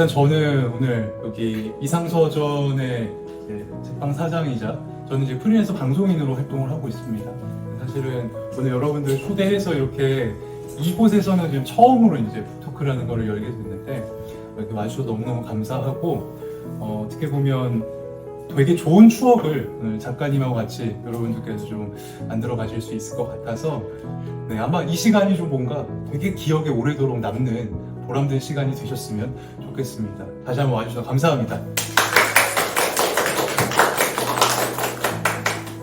일단 저는 오늘 여기 이상서전의 책방 사장이자 저는 이제 프리랜서 방송인으로 활동을 하고 있습니다. 사실은 오늘 여러분들 초대해서 이렇게 이곳에서는 지금 처음으로 이제 토크라는 거를 열게 됐는데 이렇게 와주셔서 너무너무 감사하고 어, 어떻게 보면 되게 좋은 추억을 오늘 작가님하고 같이 여러분들께서 좀 만들어 가실 수 있을 것 같아서 네, 아마 이 시간이 좀 뭔가 되게 기억에 오래도록 남는 보람된 시간이 되셨으면 좋겠습니다. 다시 한번 와주셔서 감사합니다.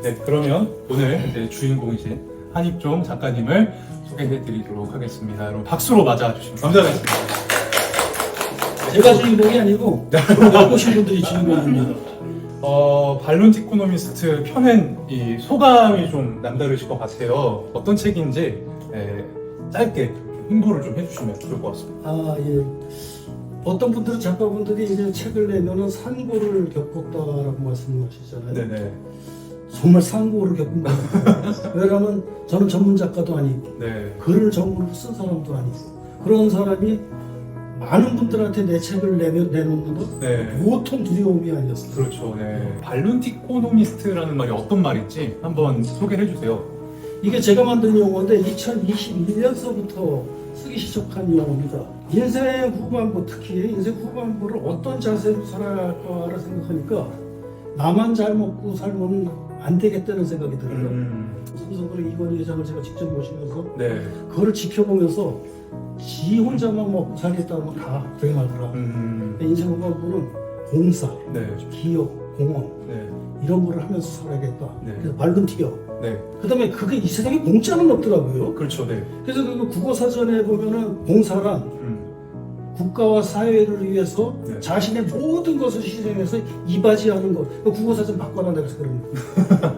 네, 그러면 오늘 이제 주인공이신 한익종 작가님을 소개해 드리도록 하겠습니다. 여러분 박수로 맞아 주시면 감사하겠습니다. 제가 주인공이 아니고 오신 분들이 주인공입니다. 어, 발론트 이코노미스트 펴낸 이 소감이 좀 남다르실 것 같아요. 어떤 책인지 예, 짧게 홍보를 좀 해주시면 좋을 것 같습니다. 아 예. 어떤 분들은 작가분들이 이제 책을 내면은 산고를 겪었다라고 말씀하시잖아요. 네네. 정말 산고를 겪은 거예요. 왜냐하면 저는 전문 작가도 아니고 네. 글을 전문으로 쓴 사람도 아니고 그런 사람이 많은 분들한테 내 책을 내며 내놓는 건 네. 보통 두려움이 아니었어요. 그렇죠. 네. 발론트 이코노미스트라는 말이 어떤 말인지 한번 소개해 주세요. 이게 제가 만든 용어인데 2021년서부터 쓰기 시작한 용어입니다. 인생 후반부, 특히 인생 후반부를 어떤 자세로 살아야 할까를 생각하니까 나만 잘 먹고 살면 안 되겠다는 생각이 들어요. 음. 삼성그룹 이건희 회장을 제가 직접 모시면서 네. 그거를 지켜보면서 지 혼자만 먹고 살겠다면 다 불행하더라. 음. 인생 후반부는 공사, 네. 기업, 공헌 네. 이런 거를 하면서 살아야겠다. 네. 그래서 맑은 튀어. 네. 그 다음에 그게 이 세상에 공짜는 없더라고요. 그렇죠. 네. 그래서 그 국어 사전에 보면은 공사란 음. 국가와 사회를 위해서 네. 자신의 모든 것을 희생해서 이바지하는 것. 그 국어 사전 바꿔라 내가 그래서 그럽니다.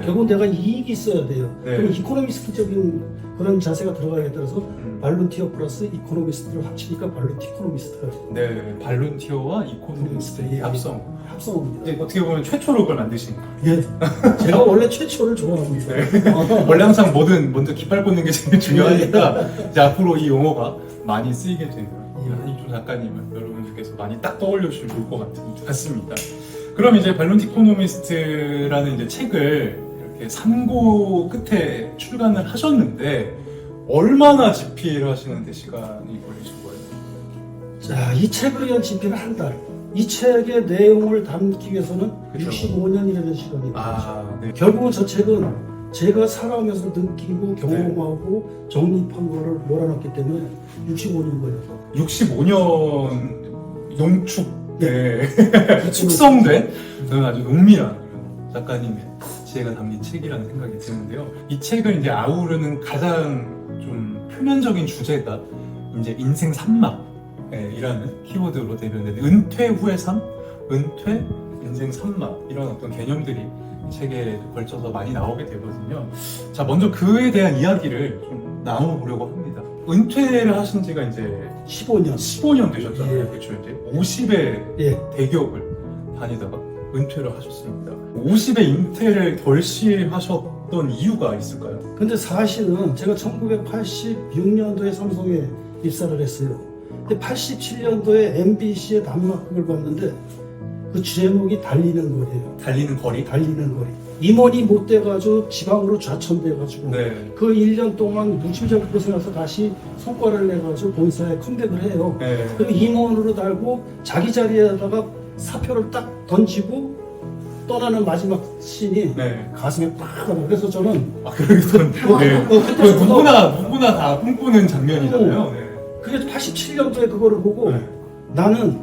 네. 결국 내가 이익이 있어야 돼요. 네. 그럼 이코노미스트적인 그런 자세가 들어가야 돼서 음. 발론티어 플러스 이코노미스트를 합치니까 발론티코노미스트가 네. 발론티어와 이코노미스트의 합성. 합성입니다. 네, 어떻게 보면 최초로 그걸 만드신. 예. 제가 원래 최초를 좋아합니다. 어. 원래 항상 뭐든 먼저 깃발 꽂는 게 제일 중요하니까 이제 앞으로 이 용어가 많이 쓰이게 되는 한익종 작가님은 여러분들께서 많이 딱 떠올려 좋을 것 같- 같습니다. 그럼 이제 발론티 이코노미스트라는 이제 책을 이렇게 산고 끝에 출간을 하셨는데 얼마나 집필 하시는데 시간이 걸리신 거예요? 자, 이 책을 위한 집필은 한 달. 이 책의 내용을 담기 위해서는 그쵸. 65년이라는 시간이 아, 네. 결국은 저 책은 제가 살아오면서 느끼고 경험하고 정립한 거를 몰아놨기 때문에 65년 걸렸어. 65년 농축 네. 숙성된 저는 아주 농밀한 그런 작가님의 지혜가 담긴 책이라는 생각이 드는데요. 이 책을 이제 아우르는 가장 좀 표면적인 주제가 이제 인생 산막이라는 키워드로 대변되는 은퇴 후의 삶, 은퇴, 인생 산막 이런 어떤 개념들이 이 책에 걸쳐서 많이 나오게 되거든요. 자, 먼저 그에 대한 이야기를 좀 나눠보려고 합니다. 은퇴를 하신 지가 이제 15년. 15년 되셨잖아요. 예. 그렇죠. 이제 50의 예. 대기업을 다니다가 은퇴를 하셨습니다. 50에 은퇴를 결심하셨던 이유가 있을까요? 근데 사실은 제가 1986년도에 삼성에 입사를 했어요. 근데 87년도에 MBC의 단막극을 봤는데 그 제목이 달리는 거리예요. 달리는 거리? 달리는 거리. 임원이 못 돼가지고 지방으로 좌천돼가지고 네. 그 1년 동안 무지무지하게 고생해서 다시 성과를 내가지고 본사에 컴백을 해요. 네. 그 임원으로 달고 자기 자리에다가 사표를 딱 던지고 떠나는 마지막 씬이 네. 가슴에 팍 와요. 그래서 저는 아, 그러던 네. 어, 그 누구나, 누구나 다 꿈꾸는 장면이잖아요. 네. 그게 87년도에 그거를 보고 네. 나는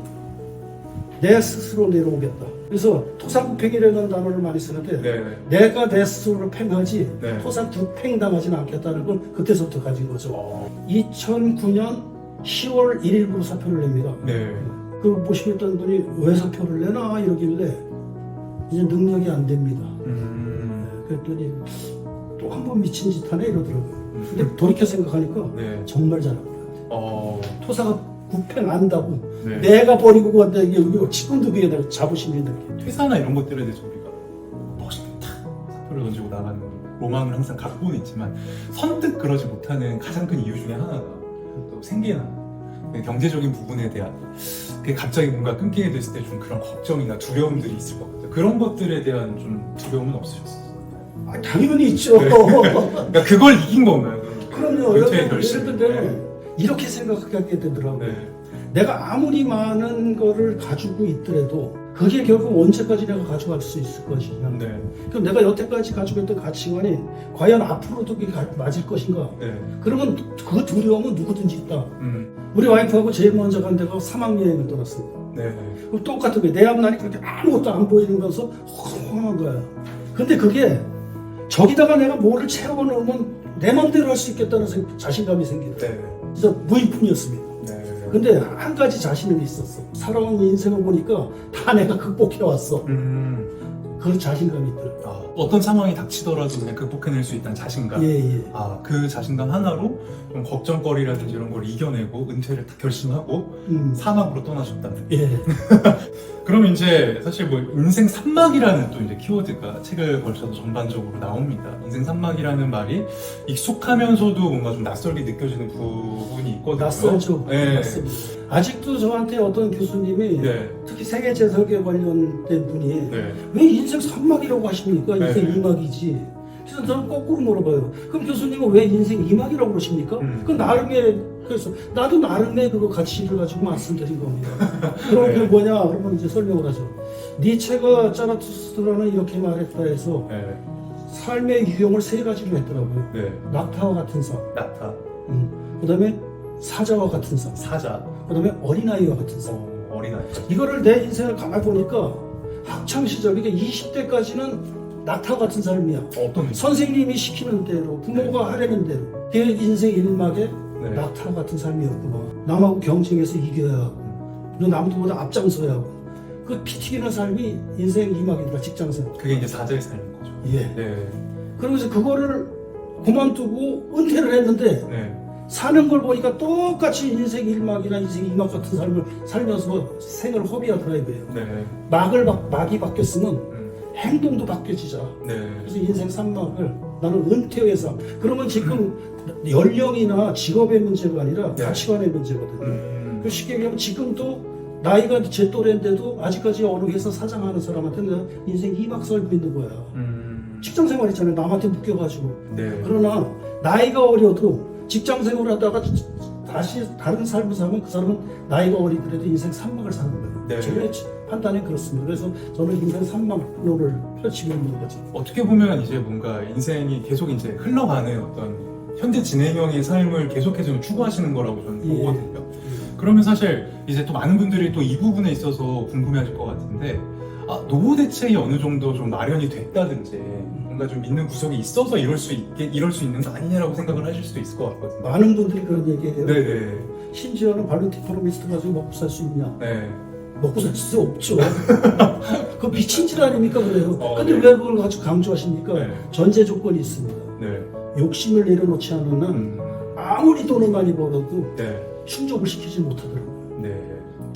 내 스스로 내려오겠다. 그래서 토사구팽이라는 단어를 많이 쓰는데 네. 내가 내 스스로를 팽하지 네. 토사구팽 당하지는 않겠다는 걸 그때서부터 가진 거죠. 어, 2009년 10월 1일부로 사표를 냅니다. 네. 그 모시겠다는 분이 왜 사표를 내나 이러길래 이제 능력이 안 됩니다. 음. 그랬더니 또 한 번 미친 짓 하네 이러더라고요. 근데 돌이켜 생각하니까 네. 정말 거예요. 어, 토사가 구팽 안다고 네. 내가 버리고 간다 이게 우리 지금도 그게 내가 게. 퇴사나 이런 것들에 대해서 우리가 멋있게 탁 사표를 던지고 나가는 로망을 항상 갖고는 있지만 선뜻 그러지 못하는 가장 큰 이유 중에 하나가 또 생계나 그 경제적인 부분에 대한 갑자기 뭔가 끊기게 됐을 때 좀 그런 걱정이나 두려움들이 있을 것 같아요. 그런 것들에 대한 좀 두려움은 없으셨어요? 아, 당연히 있죠. 네. 그러니까 그걸 이긴 건가요? 그럼요. 예를 들면 이렇게 생각하게 되더라고요. 네. 내가 아무리 많은 거를 가지고 있더라도 그게 결국 언제까지 내가 가져갈 수 있을 것이냐. 네. 그럼 내가 여태까지 가지고 있던 가치관이 과연 앞으로도 그게 가- 맞을 것인가? 네. 그러면 그 두려움은 누구든지 있다. 음. 우리 와이프하고 제일 먼저 간 데가 사막여행을 떠났습니다. 네. 그럼 똑같은 거예요. 내 앞날이 그렇게 아무것도 안 보이면서 허황한 거야. 근데 그게 저기다가 내가 뭐를 채워놓으면 내 맘대로 할 수 있겠다는 생- 자신감이 생기는. 네. 진짜 무인뿐이었습니다. 네. 근데 한 가지 자신은 있었어. 살아온 인생을 보니까 다 내가 극복해왔어. 음. 그런 자신감이 있더라고요. 아, 어떤 상황이 닥치더라도 그냥 극복해낼 수 있다는 자신감. 예, 예. 아, 그 자신감 하나로 좀 걱정거리라든지 이런 걸 이겨내고 은퇴를 딱 결심하고 음, 사막으로 떠나셨다는. 예. 그럼 이제 사실 뭐 인생 산막이라는 또 이제 키워드가 책을 걸쳐서 전반적으로 나옵니다. 인생 산막이라는 말이 익숙하면서도 뭔가 좀 낯설게 느껴지는 부분이 있거든요. 낯설죠. 네. 낯섭니다. 아직도 저한테 어떤 교수님이 네. 특히 세계 재설계 관련된 분이 네. 왜 인생 산막이라고 하십니까? 인생 네. 이막이지. 그래서 저는 거꾸로 물어봐요. 그럼 교수님은 왜 인생 이막이라고 그러십니까? 음. 그 나름의 그래서 나도 나름의 그거 가치를 가지고 말씀드린 겁니다. 그럼 네. 그게 뭐냐? 그러면 이제 설명을 하죠. 니체가 짜라투스트라는 이렇게 말했다 해서 네. 삶의 유형을 세 가지로 했더라고요. 네. 낙타와 같은 삶, 나타. 음. 그다음에 사자와 같은 삶, 사자. 그다음에 어린아이와 같은 삶. 어, 어린아이. 이거를 내 인생을 가만 보니까 학창 시절, 그러니까 20대까지는 낙타 같은 삶이야. 어떤 느낌? 선생님이 시키는 대로, 부모가 하려는 대로. 그게 인생 일막에 네. 낙타 같은 삶이었구나. 남하고 경쟁해서 이겨야 하고, 너 남들보다 앞장서야 하고. 그 피 튀기는 삶이 인생 이막이더라, 직장생활. 그게 이제 사자의 삶인 거죠. 예. 네. 그러면서 그거를 그만두고 은퇴를 했는데, 네. 사는 걸 보니까 똑같이 인생 일막이나 인생 이막 같은 삶을 살면서 생을 허비하더라 이거예요. 네. 막을 바, 막이 바뀌었으면 음. 행동도 바뀌어지자. 네. 그래서 인생 산막을 나는 은퇴의 삶. 그러면 지금 연령이나 직업의 문제가 아니라 네. 가치관의 문제거든요. 음. 그 쉽게 얘기하면 지금도 나이가 제 또래인데도 아직까지 어느 회사 사장하는 사람한테 는 인생 이막 살고 있는 거야. 음. 직장 생활 있잖아요. 남한테 묶여가지고. 네. 그러나 나이가 어려도 직장 생활을 하다가 다시 다른 삶을 살면 그 사람은 나이가 어리더라도 인생 산막을 사는 거예요. 네. 저의 판단이 그렇습니다. 그래서 저는 인생 산막론을 펼치고 있는 거죠. 어떻게 보면 이제 뭔가 인생이 계속 이제 흘러가는 어떤 현재 진행형의 삶을 계속해서 추구하시는 거라고 저는 예. 보거든요. 그러면 사실 이제 또 많은 분들이 또 이 부분에 있어서 궁금해하실 것 같은데 아, 노후 대책이 어느 정도 좀 마련이 됐다든지 뭔가 좀 믿는 구석이 있어서 이럴 수 있게 이럴 수 있는 거 아니냐라고 생각을 하실 수도 있을 것 같거든요. 많은 분들이 그런 얘기해요. 네네. 심지어는 발로티프로미스트 가지고 먹고 살 수 있냐? 네. 먹고 살 수 없죠. 그 미친 짓 아닙니까 그래요? 어, 근데 네. 왜 그걸 가지고 강조하십니까? 네. 전제 조건이 있습니다. 네. 욕심을 내려놓지 않으면 음. 아무리 돈을 많이 벌어도 네. 충족을 시키지 못하더라고요.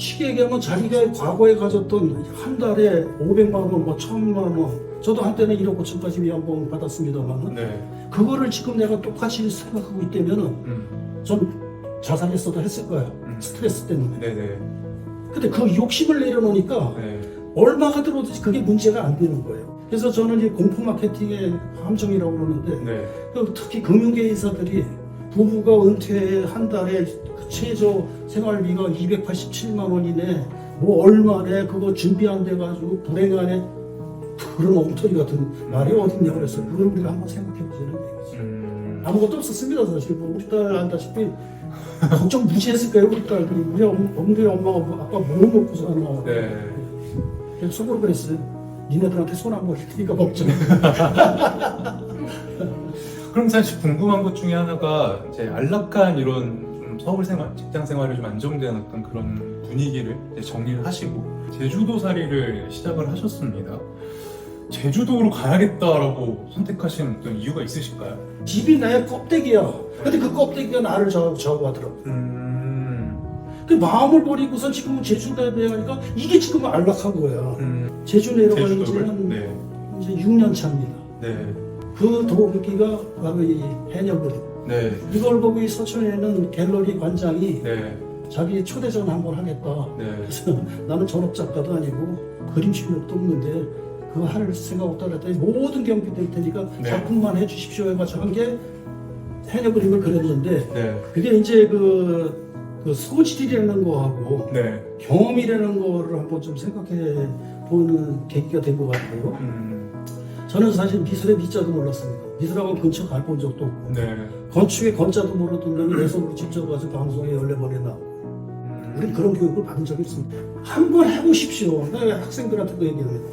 네. 쉽게 얘기하면 자기가 과거에 가졌던 한 달에 500만 원, 뭐 1000만 원, 저도 한때는 1억 5천까지 연봉 받았습니다만 네. 그거를 지금 내가 똑같이 생각하고 있다면은 음. 전 자살했어도 했을 거야. 음. 스트레스 때문에. 네네. 근데 그 욕심을 내려놓으니까 네. 얼마가 들어도 그게 문제가 안 되는 거예요. 그래서 저는 이 공포 마케팅의 함정이라고 그러는데 네. 그 특히 금융계 인사들이 부부가 은퇴 한 달에 그 최저 생활비가 287만 원이네. 뭐 얼마네? 그거 준비 안 돼가지고 불행하네 그런 엉터리 같은 말이 어딨냐 그랬어요. 그걸 우리가 한번 생각해 보자는 얘기죠 음. 아무것도 없었습니다 사실. 뭐 우리 딸 안다시피 걱정 무지했을 거예요 우리 딸? 그리고 우리 엄, 엄마 엄마가 뭐 아빠 뭐 먹고 사나. 네. 그래서 속으로 그랬어요. 니네들한테 손 안 벌릴 테니까 먹자 그럼 사실 궁금한 것 중에 하나가 이제 안락한 이런 좀 서울 생활, 직장 생활을 좀 안정된 어떤 그런 분위기를 이제 정리를 하시고 제주도 살이를 시작을 하셨습니다. 제주도로 가야겠다라고 선택하신 어떤 이유가 있으실까요? 집이 내 껍데기야 근데 그 껍데기가 나를 좌우, 좌우하더라고 음, 그 마음을 버리고선 지금은 제주 내려가니까 이게 지금 안락한 거야. 음, 제주 내려가는 지는 네, 이제 6년 차입니다. 네, 그 동기가 바로 이 해녀거리. 네, 이걸 보고 이 서천에 있는 갤러리 관장이 네, 자기 초대전 한 번 하겠다. 네. 그래서 나는 전업 작가도 아니고 그림 실력도 없는데 그거 할 생각 없다 그랬더니 모든 경비 될 테니까 네. 작품만 해주십시오 해가지고 한게 해녀 그림을 그렸는데 네. 그게 이제 그, 그 소질이라는 거하고 네. 경험이라는 거를 한번 좀 생각해 보는 계기가 된 것 같아요. 음. 저는 사실 미술의 미자도 몰랐습니다. 미술학원 근처 갈 본 적도 없고 네. 건축의 건자도 모르던 내 손으로 직접 가서 방송에 열네 번이나 나오고 음. 우리 그런 교육을 받은 적이 없습니다. 한번 해보십시오. 내가 학생들한테도 얘기합니다.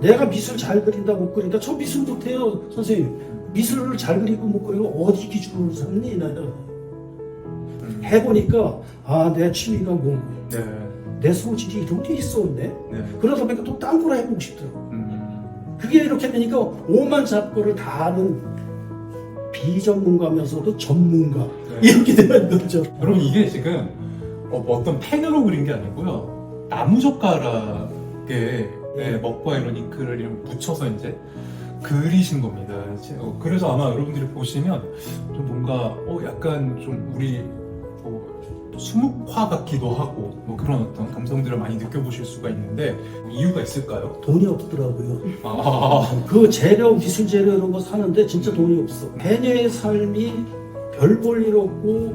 내가 미술 잘 그린다 못 그린다. 저 미술 못해요 선생님. 미술을 잘 그리고 못 그리고 어디 기준으로 삼니 나는 음. 해보니까 아 내 취미가 뭐고 네. 내 소질이 이런 게 있었네. 네. 그러다 보니까 또 딴 거를 해보고 싶더라고. 음. 그게 이렇게 되니까 오만 잡고를 다 아는 비전문가면서도 전문가 네. 이렇게 되는 거죠. 여러분 이게 지금 어, 뭐 어떤 펜으로 그린 게 아니고요 나무 젓가락에 네, 먹과 이런 잉크를 이렇게 묻혀서 이제 그리신 겁니다. 어, 그래서 아마 여러분들이 보시면 좀 뭔가 어 약간 좀 우리 뭐 수묵화 같기도 하고 뭐 그런 어떤 감성들을 많이 느껴보실 수가 있는데 뭐 이유가 있을까요? 돈이 없더라고요. 아, 그 재료, 미술 재료 이런 거 사는데 진짜 돈이 없어. 해녀의 삶이 별 볼 일 없고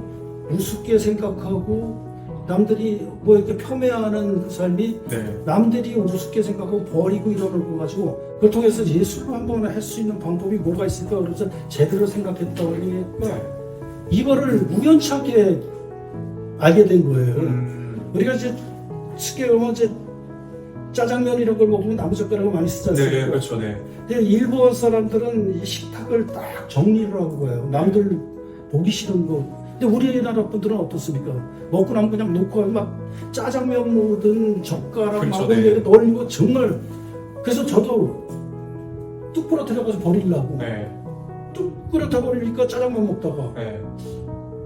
우습게 생각하고 남들이 뭐 이렇게 폄훼하는 그 삶이 네. 남들이 우습게 생각하고 버리고 이러는 거 가지고 그걸 통해서 예술을 한번 할 수 있는 방법이 뭐가 있을까 그래서 제대로 생각했다 보니까 이거를 우연찮게 알게 된 거예요. 음, 우리가 이제 쉽게 보면 이제 짜장면 이런 걸 먹으면 나무젓가락을 많이 쓰지 않습니까? 네, 그렇죠, 네. 근데 일본 사람들은 이 식탁을 딱 정리를 하고 가요. 남들 보기 싫은 거. 근데 우리나라 분들은 어떻습니까? 먹고 나면 그냥 놓고 막 짜장면 모든 젓가락 그렇죠, 막 네. 이렇게 널리고 정말 그래서 저도 뚝 부러뜨려가지고 버리려고 네, 뚝 부러뜨려 버리니까 짜장면 먹다가 네.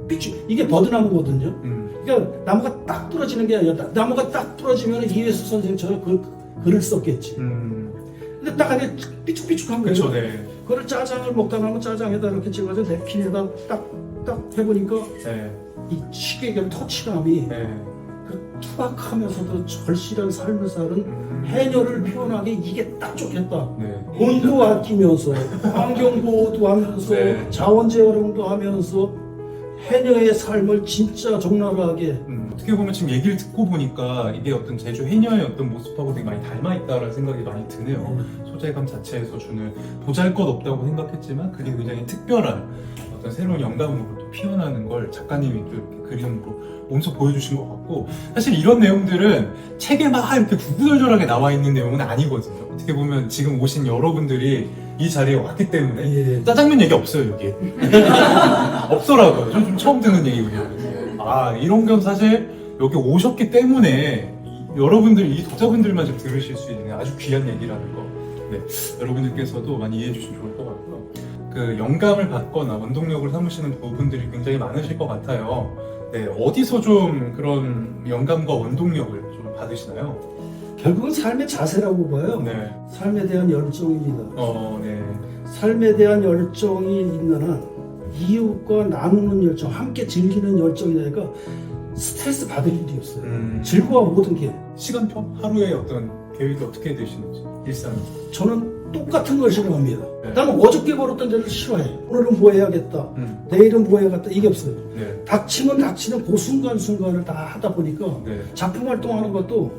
삐죽 이게 버드나무거든요. 음, 그러니까 나무가 딱 부러지는 게 아니라 나- 나무가 딱 부러지면 이회수 선생님처럼 그 글을 썼겠지. 음, 근데 딱 안에 삐죽삐죽한 거예요. 그렇죠, 네. 그걸 짜장을 먹다 나면 짜장에다 이렇게 찍어서 냅킨에다 딱 딱 해보니까 네, 이 시계결 터치감이 네. 그 투박하면서도 절실한 삶을 사는 음, 해녀를 표현하기 이게 딱 좋겠다. 네. 돈도 아끼면서 환경 보호도 하면서 네. 자원 재활용도 하면서 해녀의 삶을 진짜 적나라하게 음, 어떻게 보면 지금 얘기를 듣고 보니까 이게 어떤 제주 해녀의 어떤 모습하고 되게 많이 닮아 있다라는 생각이 많이 드네요. 소재감 자체에서 주는 보잘것없다고 생각했지만 그게 굉장히 특별한 어떤 새로운 영감으로 또 피어나는 걸 작가님이 또 이렇게 그림으로 몸소 보여주신 것 같고 사실 이런 내용들은 책에 막 이렇게 구구절절하게 나와 있는 내용은 아니거든요. 어떻게 보면 지금 오신 여러분들이 이 자리에 왔기 때문에. 예. 짜장면 얘기 없어요 여기. 없더라고요. 저좀 처음 듣는 얘기거든요 아 이런 건 사실 여기 오셨기 때문에 이- 여러분들 이 독자분들만 좀 들으실 수 있는 아주 귀한 얘기라는 거. 네, 여러분들께서도 많이 이해해 주시면 좋을 것 같고요. 그 영감을 받거나 원동력을 삼으시는 부분들이 굉장히 많으실 것 같아요. 네 어디서 좀 그런 영감과 원동력을 좀 받으시나요? 결국은 삶의 자세라고 봐요. 네, 삶에 대한 열정입니다. 어, 네, 삶에 대한 열정이 있는 한 이웃과 나누는 열정, 함께 즐기는 열정이니까 스트레스 받을 일이 없어요. 음, 즐거워 모든 게. 시간표 하루에 어떤 계획이 어떻게 되시는지 일상 저는 똑같은 걸 싫어합니다. 네. 나는 어저께 벌었던 데를 싫어해. 오늘은 뭐 해야겠다. 음, 내일은 뭐 해야겠다. 이게 없어요. 네, 닥치면 닥치는 그 순간순간을 다 하다 보니까 네, 작품 활동하는 것도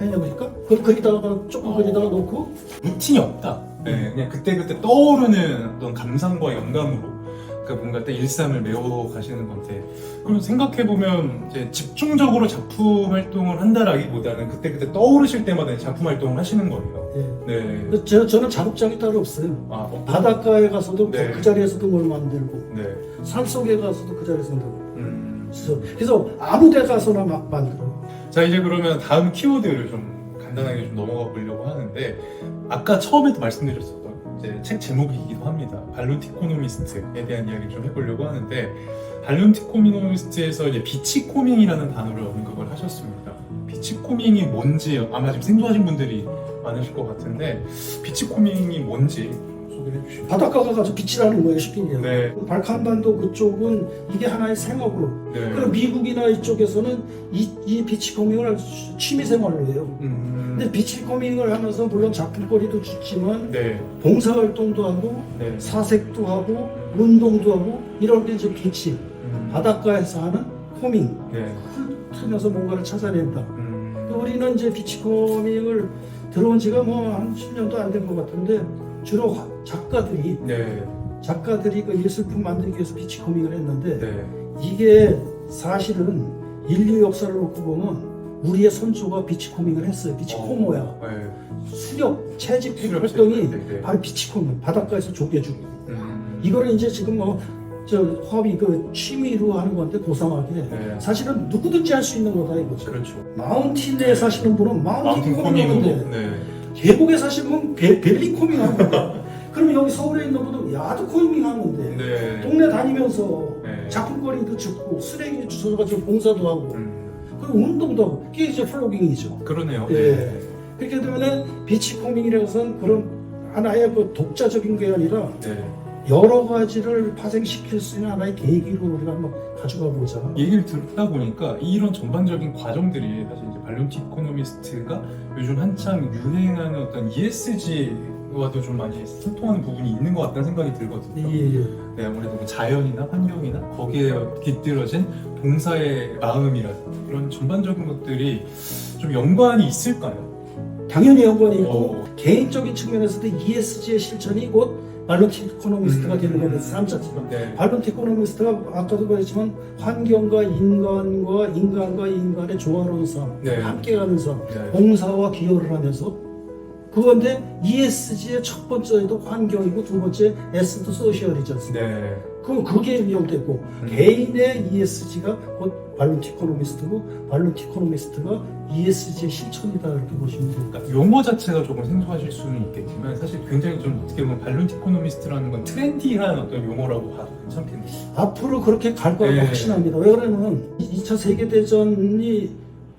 해내보니까 그 그리다가 조금 그리다가 놓고 루틴이 없다. 네, 그냥 그때 그때 떠오르는 어떤 감상과 영감으로 그 뭔가 때 일상을 메워 가시는 건데 그럼 생각해 보면 이제 집중적으로 작품 활동을 한다라기보다는 그때 그때 떠오르실 때마다 작품 활동을 하시는 거예요. 예. 네, 저, 저는 작업장이 따로 없어요. 아, 어, 바닷가에 가서도 네. 그 자리에서도 뭘 만들고 네, 산 속에 가서도 그 자리에서 만들고 음. 그래서, 그래서 아무 데 가서나 막 만들어요. 자 이제 그러면 다음 키워드를 좀 간단하게 좀 넘어가 보려고 하는데 아까 처음에도 말씀드렸었던 이제 책 제목이기도 합니다. 발룬티코노미스트에 대한 이야기를 좀 해보려고 하는데 발룬티코노미스트에서 이제 비치코밍이라는 단어를 언급을 하셨습니다. 비치코밍이 뭔지 아마 지금 생소하신 분들이 많으실 것 같은데 비치코밍이 뭔지 소개해 주시죠. 바닷가가 가서 빛이라는 거예요 쉽게 얘기하면 네. 발칸반도 그쪽은 이게 하나의 생업으로 네. 그럼 미국이나 이쪽에서는 이, 이 비치코밍을 취미 생활로 해요 음. 근데 비치코밍을 하면서 물론 작품거리도 주지만 네. 봉사활동도 하고 네. 사색도 하고 운동도 하고 이럴 때 이제 비치 음. 바닷가에서 하는 코밍 네. 틀면서 뭔가를 찾아낸다 음. 우리는 이제 비치코밍을 들어온 지가 뭐 한 10년도 안 된 것 같은데 주로 화- 작가들이 네. 작가들이 그 예술품 만들기 위해서 비치코밍을 했는데 네. 이게 사실은 인류 역사를 놓고 보면 우리의 선조가 비치코밍을 했어요. 비치코모야. 네. 수렵, 채집 활동이 네, 네. 바로 비치코밍. 바닷가에서 조개주기. 음. 이거를 이제 지금 뭐, 저, 허비, 그, 취미로 하는 건데, 고상하게. 네. 사실은 누구든지 할 수 있는 거다, 이거죠. 그렇죠. 마운틴에 사시는 분은 마운틴 네. 계곡에 분은 벨- 벨리 코밍 하는 거야. 그러면 여기 서울에 있는 분은 야드 코밍 하는데, 네. 동네 다니면서 네. 작품거리도 줍고, 쓰레기 주워가지고 봉사도 하고, 음. 그리고 운동도 하고 그게 이제 플로깅이죠. 그러네요. 예. 그렇게 되면은 비치 코밍이라는 것은 그런 하나의 그 독자적인 게 아니라 네. 여러 가지를 파생시킬 수 있는 하나의 계기로 우리가 한번 가져가 보자. 얘기를 듣다 보니까 이런 전반적인 과정들이 사실 이제 발론티 이코노미스트가 요즘 한창 유행하는 어떤 ESG와도 좀 많이 소통하는 부분이 있는 것 같다는 생각이 들거든요. 예, 예. 네, 아무래도 뭐 자연이나 환경이나 거기에 깃들어진 봉사의 마음이라든지 이런 전반적인 것들이 좀 연관이 있을까요? 당연히 연관이 있고 어. 개인적인 측면에서도 ESG의 실천이 곧 발론티 이코노미스트가 음. 되는 거예요. 삶 자체가. 네. 발론티 이코노미스트가 아까도 말했지만 환경과 인간과 인간과 인간의 조화로운 삶, 네. 함께 가는 삶, 네. 봉사와 기여를 하면서 그건데 ESG의 첫 번째도 환경이고 두 번째 S도 소셜이지 않습니까? 네. 그럼 그게 위험되고 음. 개인의 ESG가 곧 발론티 이코노미스트고 발론티 이코노미스트가 ESG의 실천이다 이렇게 보시면 됩니다. 그러니까 용어 자체가 조금 생소하실 수는 있겠지만 사실 굉장히 좀 어떻게 보면 발론티 이코노미스트라는 건 트렌디한 어떤 용어라고 봐도 괜찮겠네요. 앞으로 그렇게 갈 거라고 네. 확신합니다. 왜 그러냐면 2차 세계대전이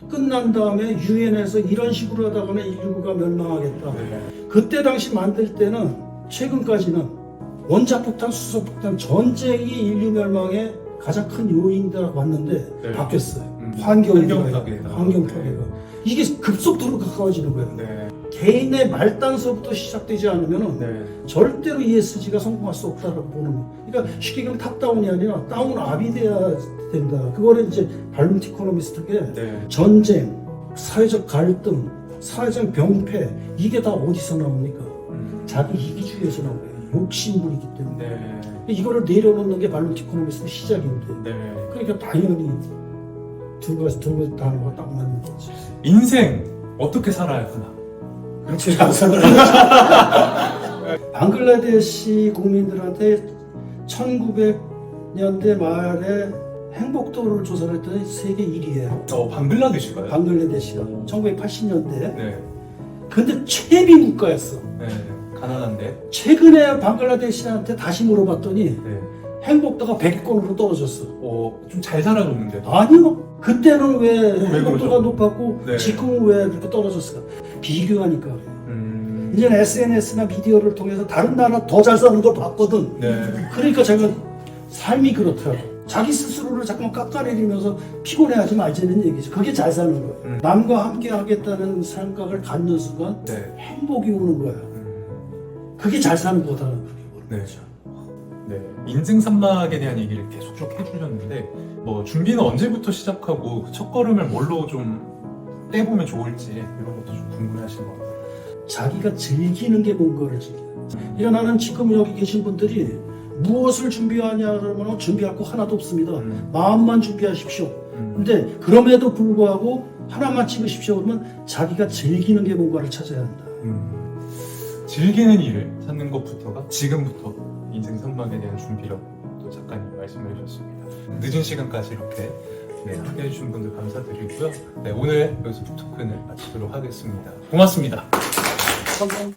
끝난 다음에 유엔에서 이런 식으로 하다가는 인류가 멸망하겠다. 네. 그때 당시 만들 때는 최근까지는 원자폭탄, 수소폭탄 전쟁이 인류 멸망의 가장 큰 요인이라고 봤는데 네. 바뀌었어요. 음. 환경이 환경. 환경 파괴가 이게 급속도로 가까워지는 거예요. 네. 개인의 말단서부터 시작되지 않으면 네. 절대로 ESG가 성공할 수 없다고 보는 거예요. 그러니까 쉽게 얘기하면 탑다운이 아니라 다운업이 돼야 된다. 그거를 이제 발룸티 이코노미스트게 네. 전쟁, 사회적 갈등, 사회적 병폐 이게 다 어디서 나옵니까? 음. 자기 이기주의에서 거예요. 욕심부리기 때문에. 네. 이거를 내려놓는 게 발룸티 이코노미스트 시작인데. 네. 그러니까 당연히 두 가지 두 가지 단어가 딱 맞는 거지. 인생 어떻게 살아야 하나? 그렇죠. 방글라데시 국민들한테 1900년대 말에 행복도를 조사를 했더니 세계 1위예요. 어, 방글라데시가요? 방글라데시가 1980년대. 네. 근데 최비 국가였어. 네. 가난한데. 최근에 방글라데시한테 다시 물어봤더니 네. 행복도가 100위권으로 떨어졌어. 어, 좀 잘 살아줬는데. 아니요. 그때는 왜왜 행복도가 그러죠? 높았고 네. 지금은 왜 그렇게 떨어졌을까? 비교하니까. 음. 이제는 SNS나 미디어를 통해서 다른 나라 더 잘 사는 걸 봤거든. 네. 그러니까 제가 삶이 그렇더라고. 자기 스스로를 자꾸만 깎아내리면서 피곤해하지 말자는 얘기죠. 그게 잘 사는 거예요. 음. 남과 함께 하겠다는 생각을 갖는 순간 네. 행복이 오는 거야. 음. 그게 잘 사는 거다. 그게 네. 거죠. 네. 인생 산막에 대한 얘기를 계속 쭉 해주셨는데, 뭐, 준비는 언제부터 시작하고, 그 첫 걸음을 뭘로 좀 떼보면 좋을지, 이런 것도 좀 궁금해 하시는 것 같아요. 자기가 즐기는 게 뭔가를 즐겨. 이런 나는 지금 여기 계신 분들이 무엇을 준비하냐 그러면 준비할 거 하나도 없습니다. 음. 마음만 준비하십시오. 음. 근데 그럼에도 불구하고 하나만 찍으십시오 그러면 자기가 즐기는 게 뭔가를 찾아야 한다. 음. 즐기는 일을 찾는 것부터가 지금부터 인생 산막에 대한 준비라고 또 작가님 말씀을 해주셨습니다. 늦은 시간까지 이렇게 네, 함께 해주신 분들 감사드리고요. 네, 오늘 여기서 북토큰을 마치도록 하겠습니다. 고맙습니다. 감사합니다.